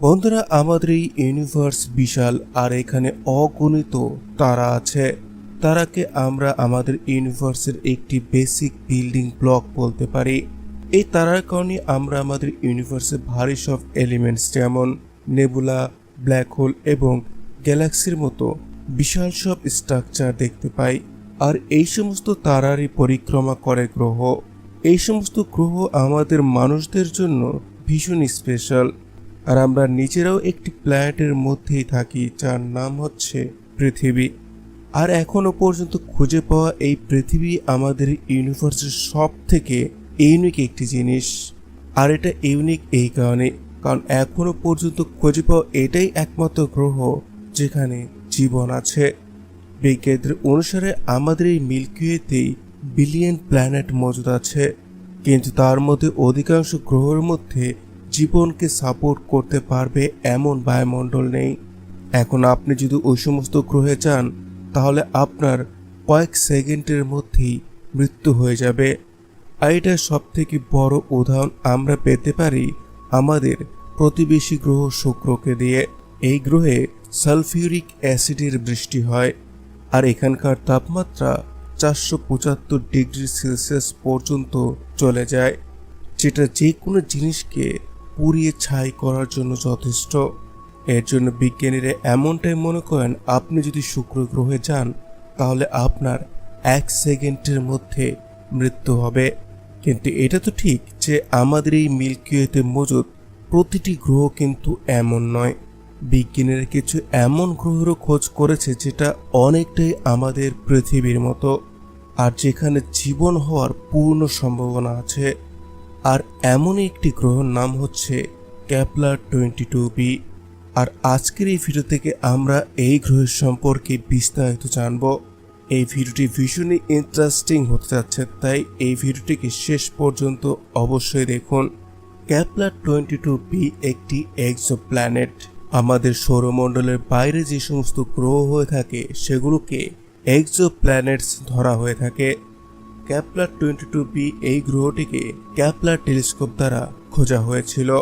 বন্ধুরা, আমাদের এই ইউনিভার্স বিশাল আর এখানে অগণিত তারা আছে। তারাকে আমরা আমাদের ইউনিভার্সের একটি বেসিক বিল্ডিং ব্লক বলতে পারি। এই তারার কারণে আমরা আমাদের ইউনিভার্সে ভারী সব এলিমেন্টস যেমন নেবুলা ব্ল্যাক হোল এবং গ্যালাক্সির মতো বিশাল সব স্ট্রাকচার দেখতে পাই। আর এই সমস্ত তারারই পরিক্রমা করে গ্রহ। এই সমস্ত গ্রহ আমাদের মানুষদের জন্য ভীষণ স্পেশাল আর আমরা নিজেরাও একটি প্ল্যানেটের মধ্যেই থাকি, যার নাম হচ্ছে পৃথিবী। আর এখনও পর্যন্ত খুঁজে পাওয়া এই পৃথিবী আমাদের ইউনিভার্সের সব থেকে ইউনিক একটি জিনিস। আর এটা ইউনিক এই কারণে, কারণ এখনও পর্যন্ত খুঁজে পাওয়া এটাই একমাত্র গ্রহ যেখানে জীবন আছে। বিজ্ঞানীদের অনুসারে আমাদের এই মিল্কিওয়েতেই বিলিয়ন প্ল্যানেট মজুদ আছে। কিন্তু তার মধ্যে অধিকাংশ গ্রহের মধ্যে জীবনকে সাপোর্ট করতে পারবে এমন বায়ুমণ্ডল নেই। এখন আপনি যদি ওই সমস্ত গ্রহে যান, তাহলে আপনার কয়েক সেকেন্ডের মধ্যেই মৃত্যু হয়ে যাবে। আর এটার সব থেকে বড় উদাহরণ আমরা পেতে পারি আমাদের প্রতিবেশী গ্রহ শুক্রকে দিয়ে। এই গ্রহে সালফিউরিক অ্যাসিডের বৃষ্টি হয়, আর এখানকার তাপমাত্রা চারশো পঁচাত্তর ডিগ্রি সেলসিয়াস পর্যন্ত চলে যায়, যেটা যে কোনো জিনিসকে পুড়িয়ে ছাই করার জন্য যথেষ্ট। এর জন্য বিজ্ঞানীরা এমনটাই মনে করেন, আপনি যদি শুক্র গ্রহে যান, তাহলে আপনার এক সেকেন্ডের মধ্যে মৃত্যু হবে। কিন্তু এটা তো ঠিক যে আমাদের এই মিল্কিওয়েতে মজুদ প্রতিটি গ্রহ কিন্তু এমন নয়। বিজ্ঞানীরা কিছু এমন গ্রহেরও খোঁজ করেছে যেটা অনেকটাই আমাদের পৃথিবীর মতো, আর যেখানে জীবন হওয়ার পূর্ণ সম্ভাবনা আছে। আর এমনই একটি গ্রহর নাম হচ্ছে ক্যাপলার টোয়েন্টি টু বি। আর আজকের এই ভিডিও থেকে আমরা এই গ্রহের সম্পর্কে বিস্তারিত জানব। এই ভিডিওটি ভীষণই ইন্টারেস্টিং হতে যাচ্ছে, তাই এই ভিডিওটিকে শেষ পর্যন্ত অবশ্যই দেখুন। ক্যাপলার টোয়েন্টি টু বি একটি এক্সো প্ল্যানেট আমাদের সৌরমণ্ডলের বাইরে যে সমস্ত গ্রহ হয়ে থাকে, সেগুলোকে এক্সো প্ল্যানেটস ধরা হয়ে থাকে। ক্যাপলার টোয়েন্টি টু বি এই গ্রহটিকে ক্যাপলার টেলিস্কোপ দ্বারা খোঁজা হয়েছিল।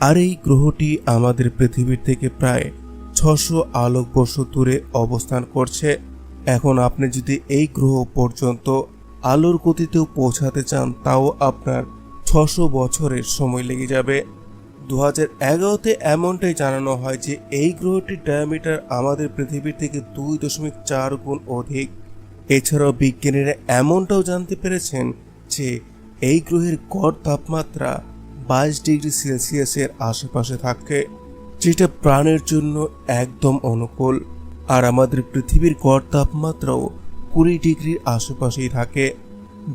আর এই গ্রহটি আমাদের পৃথিবীর থেকে প্রায় ছশো আলোক আলোকবর্ষ দূরে অবস্থান করছে। এখন আপনি যদি এই গ্রহ পর্যন্ত আলোর গতিতেও পৌঁছাতে চান, তাও আপনার ছশো বছরের সময় লেগে যাবে। দু হাজার এগারোতে এমনটাই জানানো হয় যে, এই গ্রহটির ডায়ামিটার আমাদের পৃথিবীর থেকে দুই দশমিক চার গুণ অধিক। এছাড়াও বিজ্ঞানীরা এমনটাও জানতে পেরেছেন যে এই গ্রহের গড় তাপমাত্রা বাইশ ডিগ্রি সেলসিয়াসের আশেপাশে থাকে, যেটা প্রাণের জন্য একদম অনুকূল। আর আমাদের পৃথিবীর গড় তাপমাত্রাও কুড়ি ডিগ্রির আশেপাশেই থাকে।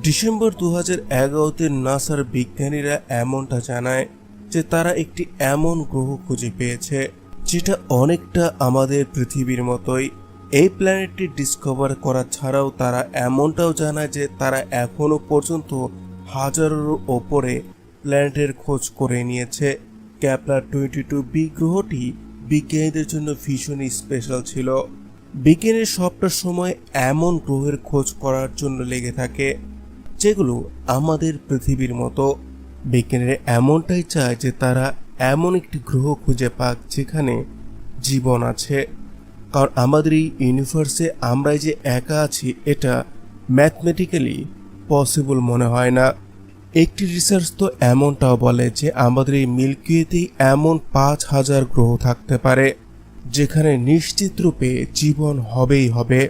ডিসেম্বর দু হাজার এগারোতে নাসার বিজ্ঞানীরা এমনটা জানায় যে তারা একটি এমন গ্রহ খুঁজে পেয়েছে, যেটা অনেকটা আমাদের পৃথিবীর মতোই। এই প্ল্যানেটটি ডিসকভার করা ছাড়াও তারা এমনটাও জানায় যে তারা এখনও পর্যন্ত হাজারেরও ওপরে প্ল্যানেটের খোঁজ করে নিয়েছে। ক্যাপলার টোয়েন্টি টু বি গ্রহটি বিজ্ঞানীদের জন্য ভীষণই স্পেশাল ছিল। বিজ্ঞানের সবটা সময় এমন গ্রহের খোঁজ করার জন্য লেগে থাকে, যেগুলো আমাদের পৃথিবীর মতো। বিজ্ঞানীরা এমনটাই চায় যে তারা এমন একটি গ্রহ খুঁজে পাক যেখানে জীবন আছে। কারণ আমাদের এই ইউনিভার্সে আমরা যে একা আছি, এটা ম্যাথমেটিক্যালি পসিবল মনে হয় না। একটি রিসার্চ তো এমনটাও বলে যে আমাদের এই মিল্কিওয়েতেই এমন পাঁচ হাজার গ্রহ থাকতে পারে, যেখানে নিশ্চিত রূপে জীবন হবেই হবে।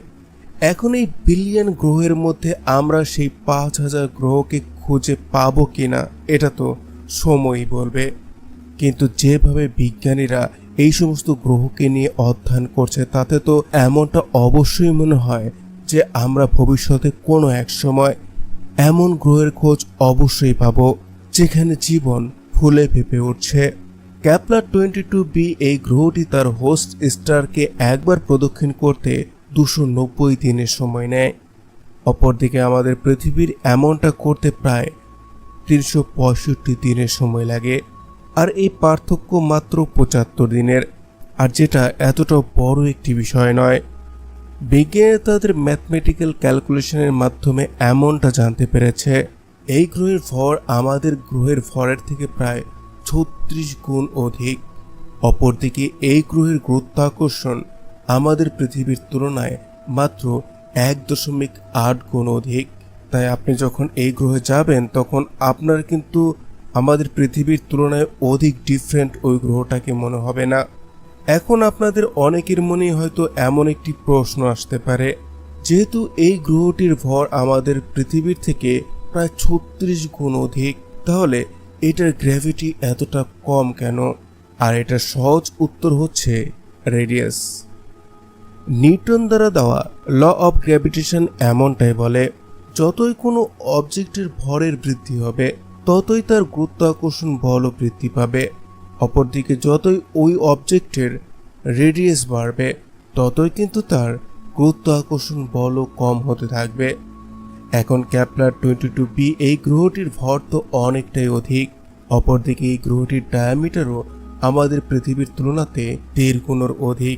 এখন এই বিলিয়ন গ্রহের মধ্যে আমরা সেই পাঁচ হাজার গ্রহকে খুঁজে পাবো কিনা, এটা তো সময়ই বলবে। কিন্তু যেভাবে বিজ্ঞানীরা এই সমস্ত গ্রহকে নিয়ে অধ্যয়ন করছে, তাতে তো এমনটা অবশ্যই মনে হয় যে আমরা ভবিষ্যতে কোনো এক সময় এমন গ্রহের খোঁজ অবশ্যই পাব যেখানে জীবন ফুলে ফেঁপে উঠছে। ক্যাপলার টোয়েন্টি টু বি এই গ্রহটি তার হোস্ট স্টারকে একবার প্রদক্ষিণ করতে দুশো নব্বই দিনের সময় নেয়। অপরদিকে আমাদের পৃথিবীর এমনটা করতে প্রায় তিনশো পঁয়ষট্টি দিনের সময় লাগে। আর এই পার্থক্য মাত্র পঁচাত্তর দিনের। আর যেটা এতটা বড় একটি বিষয় নয়। বিজ্ঞানীরা তাদের ম্যাথমেটিক্যাল ক্যালকুলেশনের মাধ্যমে এমনটা জানতে পেরেছে, এই গ্রহের ভর আমাদের গ্রহের ভরের থেকে প্রায় ছত্রিশ গুণ অধিক। অপরদিকে এই গ্রহের গুরুত্বাকর্ষণ আমাদের পৃথিবীর তুলনায় মাত্র এক দশমিক আট গুণ অধিক। তাই আপনি যখন এই গ্রহে যাবেন, তখন আপনার কিন্তু আমাদের পৃথিবীর তুলনায় অধিক ডিফারেন্ট ওই গ্রহটাকে মনে হবে না। এখন আপনাদের অনেকের মনেই হয়তো এমন একটি প্রশ্ন আসতে পারে, যেহেতু এই গ্রহটির ভর আমাদের পৃথিবীর থেকে প্রায় ছত্রিশ গুণ অধিক, তাহলে এটার গ্র্যাভিটি এতটা কম কেন? আর এটার সহজ উত্তর হচ্ছে রেডিয়াস নিউটন দ্বারা দেওয়া ল অফ গ্র্যাভিটেশন এমনটাই বলে, যতই কোনো অবজেক্টের ভরের বৃদ্ধি হবে ততই তার গুরুত্ব আকর্ষণ বলও বৃদ্ধি পাবে। অপরদিকে যতই ওই অবজেক্টের রেডিয়াস বাড়বে, ততই কিন্তু তার গুরুত্ব আকর্ষণ বলও কম হতে থাকবে। এখন ক্যাপলার টোয়েন্টি টু বি এই গ্রহটির ভর তো অনেকটাই অধিক। অপরদিকে এই গ্রহটির ডায়ামিটারও আমাদের পৃথিবীর তুলনাতে দেড় গুণের অধিক।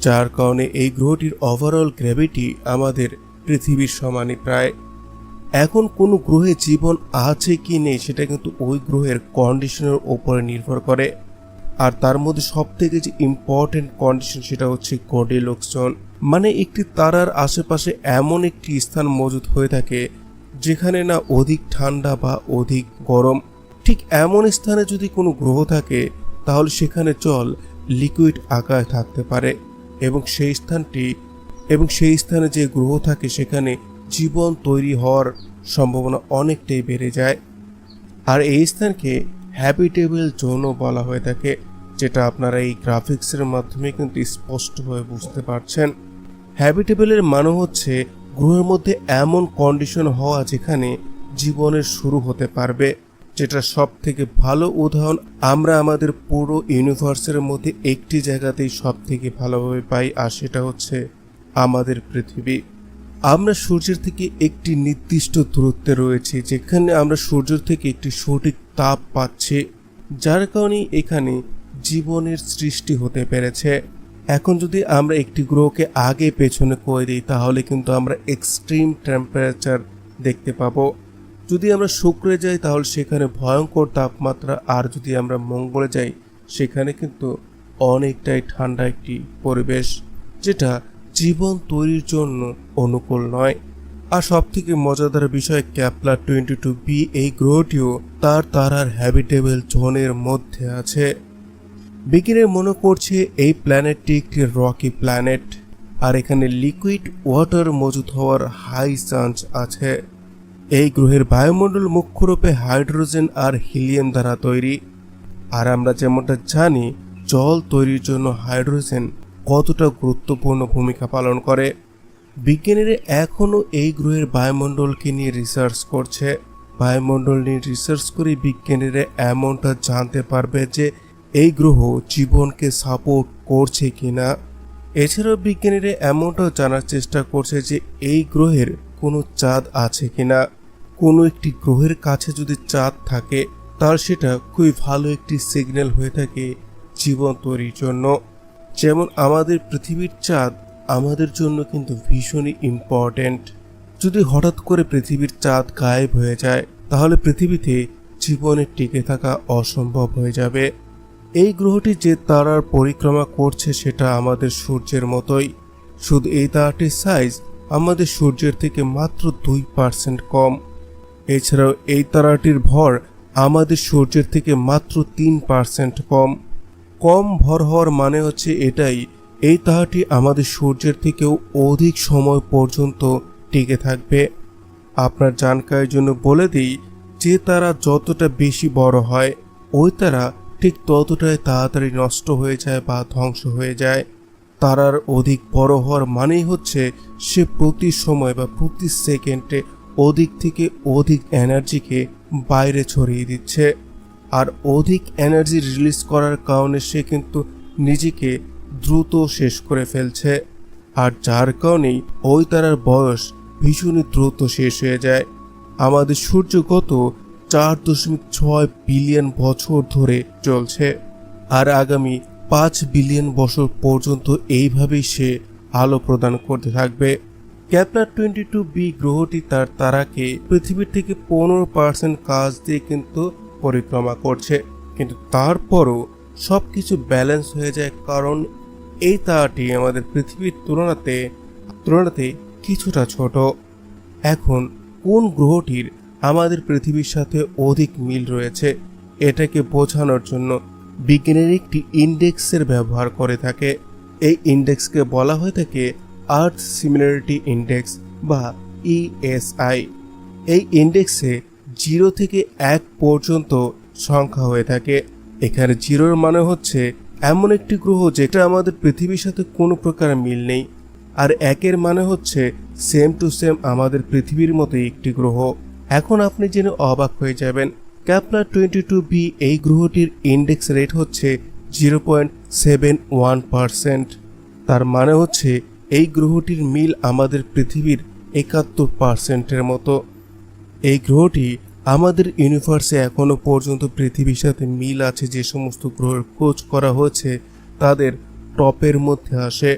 যার কারণে এই গ্রহটির ওভারঅল গ্র্যাভিটি আমাদের পৃথিবীর সমানই প্রায় এখন কোনো গ্রহে জীবন আছে কি নেই, সেটা কিন্তু ওই গ্রহের কন্ডিশনের ওপরে নির্ভর করে। আর তার মধ্যে সব থেকে যে ইম্পর্টেন্ট কন্ডিশন সেটা হচ্ছে কোডিলোকশন মানে একটি তারার আশেপাশে এমন একটি স্থান মজুদ হয়ে থাকে, যেখানে না অধিক ঠান্ডা বা অধিক গরম। ঠিক এমন স্থানে যদি কোনো গ্রহ থাকে, তাহলে সেখানে জল লিকুইড আকারে থাকতে পারে। এবং সেই স্থানটি, এবং সেই স্থানে যে গ্রহ থাকে, সেখানে জীবন তৈরি হওয়ার সম্ভাবনা অনেকটাই বেড়ে যায়। আর এই স্থানকে হ্যাবিটেবল জোনও বলা হয়ে থাকে, যেটা আপনারা এই গ্রাফিক্সের মাধ্যমে কিন্তু স্পষ্টভাবে বুঝতে পারছেন। হ্যাবিটেবলের মানে হচ্ছে গ্রহের মধ্যে এমন কন্ডিশন হওয়া যেখানে জীবনের শুরু হতে পারবে, যেটা সব থেকে ভালো উদাহরণ আমরা আমাদের পুরো ইউনিভার্সের মধ্যে একটি জায়গাতেই সব থেকে ভালোভাবে পাই, আর সেটা হচ্ছে আমাদের পৃথিবী। আমরা সূর্যের থেকে একটি নির্দিষ্ট দূরত্বে রয়েছে, যেখানে আমরা সূর্য থেকে একটি সঠিক তাপ পাচ্ছি, যার কারণে এখানে জীবনের সৃষ্টি হতে পেরেছে। এখন যদি আমরা একটি গ্রহকে আগে পেছনে করে দিই, তাহলে কিন্তু আমরা এক্সট্রিম টেম্পারেচার দেখতে পাবো। যদি আমরা শুক্রে যাই, তাহলে সেখানে ভয়ঙ্কর তাপমাত্রা, আর যদি আমরা মঙ্গলে যাই, সেখানে কিন্তু অনেকটাই ঠান্ডা একটি পরিবেশ, যেটা জীবন তৈরির জন্য অনুকূল নয়। আর সব থেকে মজাদার বিষয়, ক্যাপলার টোয়েন্টি টু বি এই গ্রহটিও তার তারার হ্যাবিটেবল জোনের মধ্যে আছে। বিজ্ঞানীরা মনে করছে এই প্ল্যানেটটি একটি রকি প্ল্যানেট আর এখানে লিকুইড ওয়াটার মজুদ হওয়ার হাই চান্স আছে। এই গ্রহের বায়ুমণ্ডল মুখ্যরূপে হাইড্রোজেন আর হিলিয়াম দ্বারা তৈরি। আর আমরা যেমনটা জানি, জল তৈরির জন্য হাইড্রোজেন কতটা গুরুত্বপূর্ণ ভূমিকা পালন করে। বিজ্ঞানীরা এখনও এই গ্রহের বায়ুমণ্ডলকে নিয়ে রিসার্চ করছে। বায়ুমণ্ডল নিয়ে রিসার্চ করে বিজ্ঞানীরা এমনটা জানতে পারবে যে এই গ্রহ জীবনকে সাপোর্ট করছে কিনা। এছাড়াও বিজ্ঞানীরা এমনটাও জানার চেষ্টা করছে যে এই গ্রহের কোনো চাঁদ আছে কিনা। কোনো একটি গ্রহের কাছে যদি চাঁদ থাকে তার সেটা খুবই ভালো একটি সিগন্যাল হয়ে থাকে জীবন তৈরির জন্য। যেমন আমাদের পৃথিবীর চাঁদ আমাদের জন্য কিন্তু ভীষণই ইম্পর্ট্যান্ট যদি হঠাৎ করে পৃথিবীর চাঁদ গায়েব হয়ে যায়, তাহলে পৃথিবীতে জীবনের টিকে থাকা অসম্ভব হয়ে যাবে। এই গ্রহটি যে তারার পরিক্রমা করছে সেটা আমাদের সূর্যের মতোই। শুধু এই তারাটির সাইজ আমাদের সূর্যের থেকে মাত্র দুই পার্সেন্ট কম। এছাড়াও এই তারাটির ভর আমাদের সূর্যের থেকে মাত্র তিন পার্সেন্ট কম। কম ভর হওয়ার মানে হচ্ছে এটাই, এই তাহাটি আমাদের সূর্যের থেকেও অধিক সময় পর্যন্ত টিকে থাকবে। আপনার জানকারির জন্য বলে দিই, যে তারা যতটা বেশি বড় হয়, ওই তারা ঠিক ততটাই তাড়াতাড়ি নষ্ট হয়ে যায় বা ধ্বংস হয়ে যায়। তারার অধিক বড় হওয়ার মানেই হচ্ছে সে প্রতি সময় বা প্রতি সেকেন্ডে অধিক থেকে অধিক এনার্জিকে বাইরে ছড়িয়ে দিচ্ছে। আর অধিক এনার্জি রিলিজ করার কারণে সে কিন্তু নিজেকে দ্রুত শেষ করে ফেলছে। আর যার কারণেই ওই তারার বয়স ভীষণই দ্রুত শেষ হয়ে যায়। আমাদের সূর্য গত চার দশমিক ছয় বিলিয়ন বছর ধরে চলছে। আর আগামী পাঁচ বিলিয়ন বছর পর্যন্ত এইভাবেই সে আলো প্রদান করতে থাকবে। ক্যাপলার টোয়েন্টি টু বি গ্রহটি তার তারাকে পৃথিবীর থেকে পনেরো পার্সেন্ট কাজ দিয়ে কিন্তু পরিক্রমা করছে, কিন্তু তারপরও সব কিছু ব্যালেন্স হয়ে যায় কারণ এই তারাটি আমাদের পৃথিবীর তুলনাতে তুলনাতে কিছুটা ছোট। এখন কোন গ্রহটির আমাদের পৃথিবীর সাথে অধিক মিল রয়েছে, এটাকে বোঝানোর জন্য বিজ্ঞানের একটি ইন্ডেক্সের ব্যবহার করে থাকে। এই ইন্ডেক্সকে বলা হয়ে থাকে আর্থ সিমিলারিটি ইন্ডেক্স বা ইএসআই এই ইন্ডেক্সে জিরো থেকে এক পর্যন্ত সংখ্যা হয়ে থাকে। এখানে জিরোর মানে হচ্ছে এমন একটি গ্রহ যেটা আমাদের পৃথিবীর সাথে কোনো প্রকার মিল নেই। আর একের মানে হচ্ছে সেম টু সেম আমাদের পৃথিবীর মতো একটি গ্রহ। এখন আপনি জেনে অবাক হয়ে যাবেন ক্যাপলার টোয়েন্টি টু বি এই গ্রহটির ইন্ডেক্স রেট হচ্ছে zero point seven one percent তার মানে হচ্ছে এই গ্রহটির মিল আমাদের পৃথিবীর একাত্তর পার্সেন্টের মতো। এই গ্রহটি আমাদের ইউনিভার্সে এখনও পর্যন্ত পৃথিবীর সাথে মিল আছে যে সমস্ত গ্রহের খোঁজ করা হয়েছে, তাদের টপের মধ্যে আসে।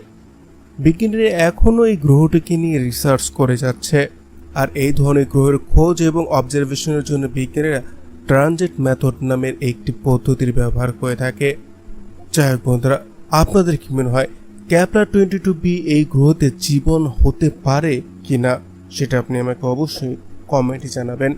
বিজ্ঞানীরা এখনও এই গ্রহটিকে নিয়ে রিসার্চ করে যাচ্ছে। আর এই ধরনের গ্রহের খোঁজ এবং অবজারভেশনের জন্য বিজ্ঞানীরা ট্রানজিট মেথড নামের একটি পদ্ধতির ব্যবহার করে থাকে। যাই হোক বন্ধুরা, আপনাদের কি মনে হয় ক্যাপলার টোয়েন্টি টু বি এই গ্রহতে জীবন হতে পারে কি না সেটা আপনি আমাকে অবশ্যই কমেন্টে জানাবেন।